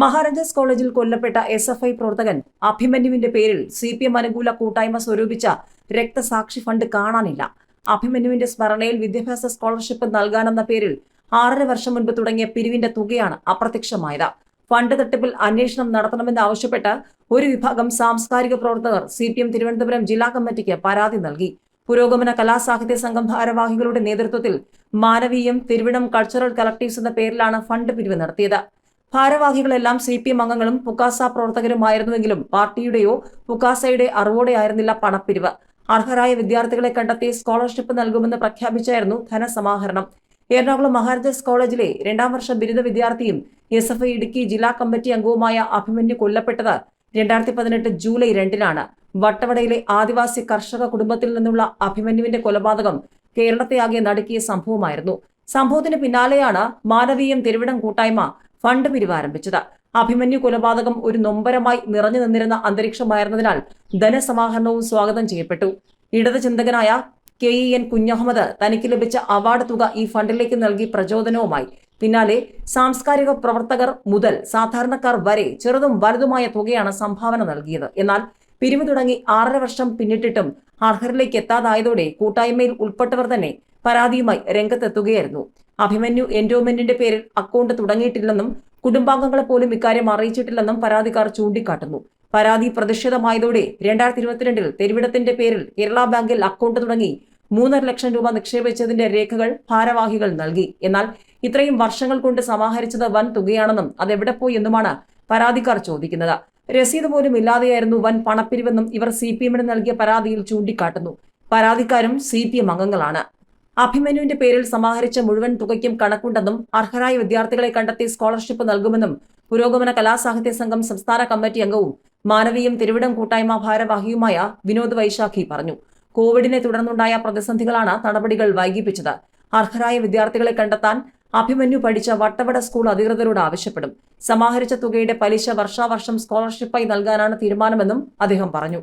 മഹാരാജാസ് കോളേജിൽ കൊല്ലപ്പെട്ട S F I പ്രവർത്തകൻ അഭിമന്യുവിന്റെ പേരിൽ സി പി എം അനുകൂല കൂട്ടായ്മ സ്വരൂപിച്ച രക്തസാക്ഷി ഫണ്ട് കാണാനില്ല. അഭിമന്യുവിന്റെ സ്മരണയിൽ വിദ്യാഭ്യാസ സ്കോളർഷിപ്പ് നൽകാനെന്ന പേരിൽ ആറര വർഷം മുൻപ് തുടങ്ങിയ പിരിവിന്റെ തുകയാണ് അപ്രത്യക്ഷമായത്. ഫണ്ട് തട്ടിപ്പിൽ അന്വേഷണം നടത്തണമെന്ന് ആവശ്യപ്പെട്ട് ഒരു വിഭാഗം സാംസ്കാരിക പ്രവർത്തകർ സി പി എം തിരുവനന്തപുരം ജില്ലാ കമ്മിറ്റിക്ക് പരാതി നൽകി. പുരോഗമന കലാസാഹിത്യ സംഘം ഭാരവാഹികളുടെ നേതൃത്വത്തിൽ മാനവീയം തിരുവിടം കൾച്ചറൽ കളക്ടീവ്സ് എന്ന പേരിലാണ് ഫണ്ട് പിരിവ് നടത്തിയത്. ഭാരവാഹികളെല്ലാം സി പി എം അംഗങ്ങളും പുക്കാസ പ്രവർത്തകരുമായിരുന്നുവെങ്കിലും പാർട്ടിയുടെയോ പുക്കാസയുടെ അറിവോടെയായിരുന്നില്ല പണപ്പിരിവ്. അർഹരായ വിദ്യാർത്ഥികളെ കണ്ടെത്തി സ്കോളർഷിപ്പ് നൽകുമെന്ന് പ്രഖ്യാപിച്ചായിരുന്നു ധനസമാഹരണം. എറണാകുളം മഹാരാജാസ് കോളേജിലെ രണ്ടാം വർഷ ബിരുദ വിദ്യാർത്ഥിയും എസ് എഫ് ഐ ഇടുക്കി ജില്ലാ കമ്മിറ്റി അംഗവുമായ അഭിമന്യു കൊല്ലപ്പെട്ടത് രണ്ടായിരത്തി പതിനെട്ട് ജൂലൈ രണ്ടിനാണ്. വട്ടവടയിലെ ആദിവാസി കർഷക കുടുംബത്തിൽ നിന്നുള്ള അഭിമന്യുവിന്റെ കൊലപാതകം കേരളത്തെ ആകെ നടുക്കിയ സംഭവമായിരുന്നു. സംഭവത്തിന് പിന്നാലെയാണ് മാനവീയം തിരുവിടം കൂട്ടായ്മ ഫണ്ട് പിരിവാരംഭിച്ചത്. അഭിമന്യു കൊലപാതകം ഒരു നൊമ്പരമായി നിറഞ്ഞു നിന്നിരുന്ന അന്തരീക്ഷമായിരുന്നതിനാൽ ധനസമാഹരണവും സ്വാഗതം ചെയ്യപ്പെട്ടു. ഇടത് ചിന്തകനായ കെ ഇ എൻ കുഞ്ഞഹമ്മദ് തനിക്ക് ലഭിച്ച അവാർഡ് തുക ഈ ഫണ്ടിലേക്ക് നൽകി പ്രചോദനവുമായി. പിന്നാലെ സാംസ്കാരിക പ്രവർത്തകർ മുതൽ സാധാരണക്കാർ വരെ ചെറുതും വലുതുമായ തുകയാണ് സംഭാവന നൽകിയത്. എന്നാൽ പിരിവ് തുടങ്ങി ആറര വർഷം പിന്നിട്ടിട്ടും അർഹരിലേക്ക് എത്താതായതോടെ കൂട്ടായ്മയിൽ ഉൾപ്പെട്ടവർ തന്നെ പരാതിയുമായി രംഗത്തെത്തുകയായിരുന്നു. അഭിമന്യു എൻഡോമെന്റിന്റെ പേരിൽ അക്കൗണ്ട് തുടങ്ങിയിട്ടില്ലെന്നും കുടുംബാംഗങ്ങളെ പോലും ഇക്കാര്യം അറിയിച്ചിട്ടില്ലെന്നും പരാതിക്കാർ ചൂണ്ടിക്കാട്ടുന്നു. പരാതി പ്രതിഷേധമായതോടെ രണ്ടായിരത്തി ഇരുപത്തിരണ്ടിൽ തെരുവിടത്തിന്റെ പേരിൽ കേരള ബാങ്കിൽ അക്കൗണ്ട് തുടങ്ങി മൂന്നര ലക്ഷം രൂപ നിക്ഷേപിച്ചതിന്റെ രേഖകൾ ഭാരവാഹികൾ നൽകി. എന്നാൽ ഇത്രയും വർഷങ്ങൾ കൊണ്ട് സമാഹരിച്ചത് വൻ തുകയാണെന്നും അതെവിടെ പോയി എന്നുമാണ് പരാതിക്കാർ ചോദിക്കുന്നത്. രസീത് പോലും ഇല്ലാതെയായിരുന്നു വൻ പണപ്പിരിവെന്നും ഇവർ സി പി എമ്മിന് നൽകിയ പരാതിയിൽ ചൂണ്ടിക്കാട്ടുന്നു. പരാതിക്കാരും സി പി എം അംഗങ്ങളാണ്. അഭിമന്യുവിന്റെ പേരിൽ സമാഹരിച്ച മുഴുവൻ തുകയ്ക്കും കണക്കുണ്ടെന്നും അർഹരായ വിദ്യാർത്ഥികളെ കണ്ടെത്തി സ്കോളർഷിപ്പ് നൽകുമെന്നും പുരോഗമന കലാസാഹിത്യ സംഘം സംസ്ഥാന കമ്മിറ്റി അംഗവും മാനവീയം തിരുവിടം കൂട്ടായ്മ ഭാരവാഹിയുമായ വിനോദ് വൈശാഖി പറഞ്ഞു. കോവിഡിനെ തുടർന്നുണ്ടായ പ്രതിസന്ധികളാണ് നടപടികൾ വൈകിപ്പിച്ചത്. അർഹരായ വിദ്യാർത്ഥികളെ കണ്ടെത്താൻ അഭിമന്യു പഠിച്ച വട്ടവട സ്കൂൾ അധികൃതരോട് ആവശ്യപ്പെടും. സമാഹരിച്ച തുകയുടെ പലിശ വർഷാവർഷം സ്കോളർഷിപ്പായി നൽകാനാണ് തീരുമാനമെന്നും അദ്ദേഹം പറഞ്ഞു.